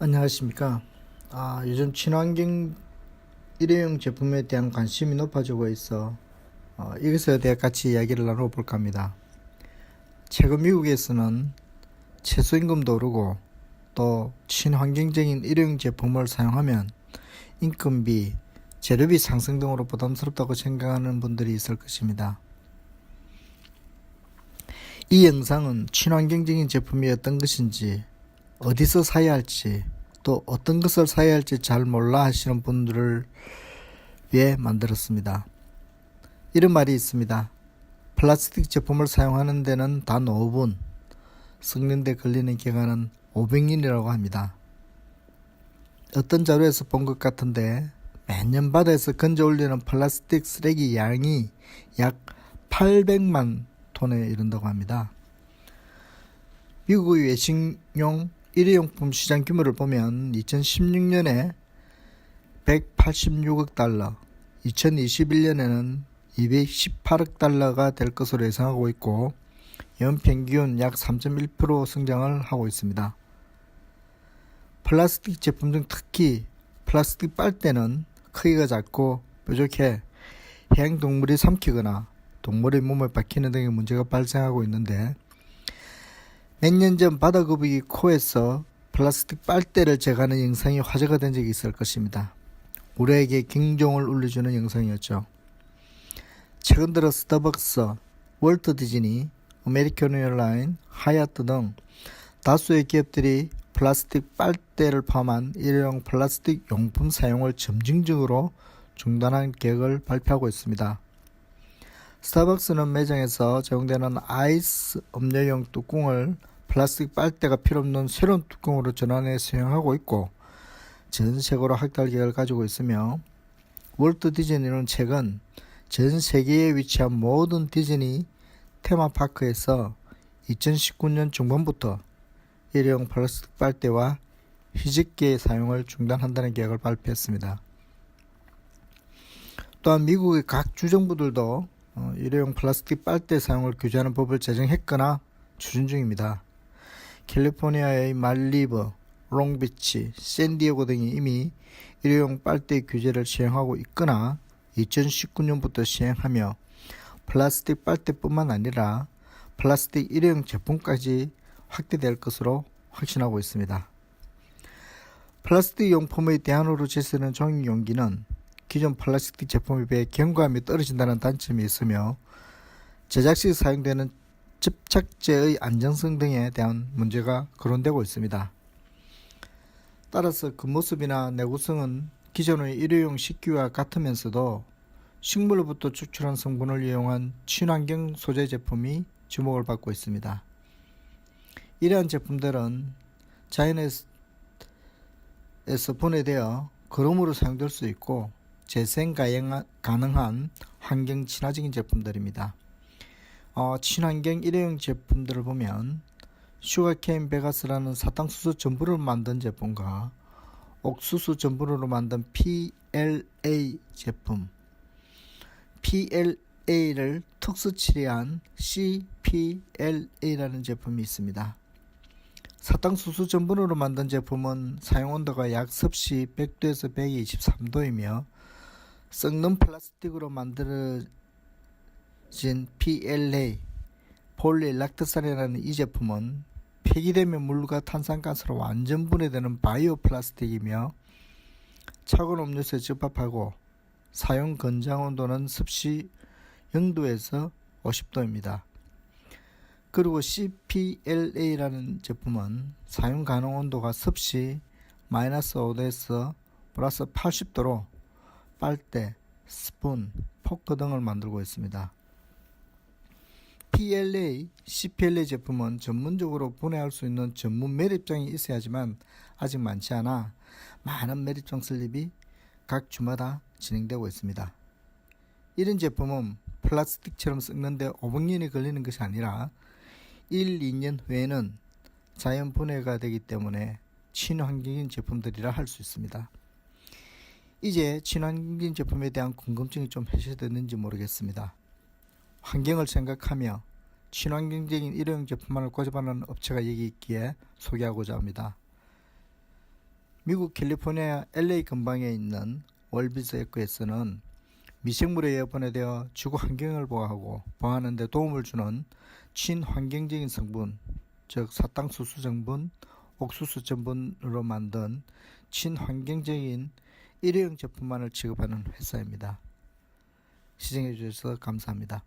안녕하십니까. 아, 요즘 친환경 일회용 제품에 대한 관심이 높아지고 있어 어, 이것에 대해 같이 이야기를 나눠볼까 합니다. 최근 미국에서는 최저임금도 오르고 또 친환경적인 일회용 제품을 사용하면 인건비, 재료비 상승 등으로 부담스럽다고 생각하는 분들이 있을 것입니다. 이 영상은 친환경적인 제품이 어떤 것인지 어디서 사야 할지 또 어떤 것을 사야 할지 잘 몰라 하시는 분들을 위해 만들었습니다. 이런 말이 있습니다. 플라스틱 제품을 사용하는 데는 단 5분, 썩는데 걸리는 기간은 500년이라고 합니다. 어떤 자료에서 본 것 같은데 매년 바다에서 건져 올리는 플라스틱 쓰레기 양이 약 800만 톤에 이른다고 합니다. 미국의 외식용 일회용품 시장 규모를 보면 2016년에 186억 달러, 2021년에는 218억 달러가 될 것으로 예상하고 있고 연평균 약 3.1% 성장을 하고 있습니다. 플라스틱 제품 중 특히 플라스틱 빨대는 크기가 작고 뾰족해 해양 동물이 삼키거나 동물의 몸에 박히는 등의 문제가 발생하고 있는데 몇 년 전 바다 거북이 코에서 플라스틱 빨대를 제거하는 영상이 화제가 된 적이 있을 것입니다. 우리에게 경종을 울려주는 영상이었죠. 최근 들어 스타벅스, 월트 디즈니, 아메리칸 에어라인, 하얏트 등 다수의 기업들이 플라스틱 빨대를 포함한 일회용 플라스틱 용품 사용을 점진적으로 중단한 계획을 발표하고 있습니다. 스타벅스는 매장에서 제공되는 아이스 음료용 뚜껑을 플라스틱 빨대가 필요 없는 새로운 뚜껑으로 전환해 사용하고 있고 전 세계로 확대할 계획을 가지고 있으며 월트 디즈니는 최근 전 세계에 위치한 모든 디즈니 테마파크에서 2019년 중반부터 일회용 플라스틱 빨대와 희직기의 사용을 중단한다는 계획을 발표했습니다. 또한 미국의 각 주정부들도 어, 일회용 플라스틱 빨대 사용을 규제하는 법을 제정했거나 추진 중입니다. 캘리포니아의 말리버, 롱비치, 샌디에고 등이 이미 일회용 빨대 규제를 시행하고 있거나 2019년부터 시행하며 플라스틱 빨대뿐만 아니라 플라스틱 일회용 제품까지 확대될 것으로 확신하고 있습니다. 플라스틱 용품의 대안으로 제시되는 종이 용기는 기존 플라스틱 제품에 비해 경과함이 떨어진다는 단점이 있으며 제작 시 사용되는 접착제의 안정성 등에 대한 문제가 거론되고 있습니다. 따라서 겉모습이나 내구성은 기존의 일회용 식기와 같으면서도 식물로부터 추출한 성분을 이용한 친환경 소재 제품이 주목을 받고 있습니다. 이러한 제품들은 자연에서 분해되어 거름으로 사용될 수 있고 재생 가능한 환경 친화적인 제품들입니다. 어, 친환경 일회용 제품들을 보면 슈가케인 베가스라는 사탕수수 전분으로 만든 제품과 옥수수 전분으로 만든 PLA 제품, PLA를 특수 처리한 CPLA라는 제품이 있습니다. 사탕수수 전분으로 만든 제품은 사용 온도가 약 섭씨 100도에서 123도이며 썩는 플라스틱으로 만들어 진 PLA 폴리락트산이라는 이 제품은 폐기되면 물과 탄산가스로 완전 분해되는 바이오 플라스틱이며 차가운 음료수에 접합하고 사용 권장 온도는 습시 0도에서 50도입니다. 그리고 CPLA라는 제품은 사용 가능 온도가 습시 마이너스 5도에서 플러스 80도로 빨대, 스푼, 포크 등을 만들고 있습니다. PLA, CPLA 제품은 전문적으로 분해할 수 있는 전문 매립장이 있어야지만 아직 많지 않아 많은 매립장 설립이 각 주마다 진행되고 있습니다. 이런 제품은 플라스틱처럼 썩는데 500년이 걸리는 것이 아니라 1, 2년 후에는 자연 분해가 되기 때문에 친환경인 제품들이라 할 수 있습니다. 이제 친환경 제품에 대한 궁금증이 좀 해소됐는지 모르겠습니다. 환경을 생각하며 친환경적인 일회용 제품만을 고집하는 업체가 여기 있기에 소개하고자 합니다. 미국 캘리포니아 LA 근방에 있는 월비즈 에코에서는 미생물에 여번에되어 지구 환경을 보호하고 보호하는 데 도움을 주는 친환경적인 성분, 즉 사탕수수 성분, 옥수수 전분으로 만든 친환경적인 일회용 제품만을 취급하는 회사입니다. 시청해 주셔서 감사합니다.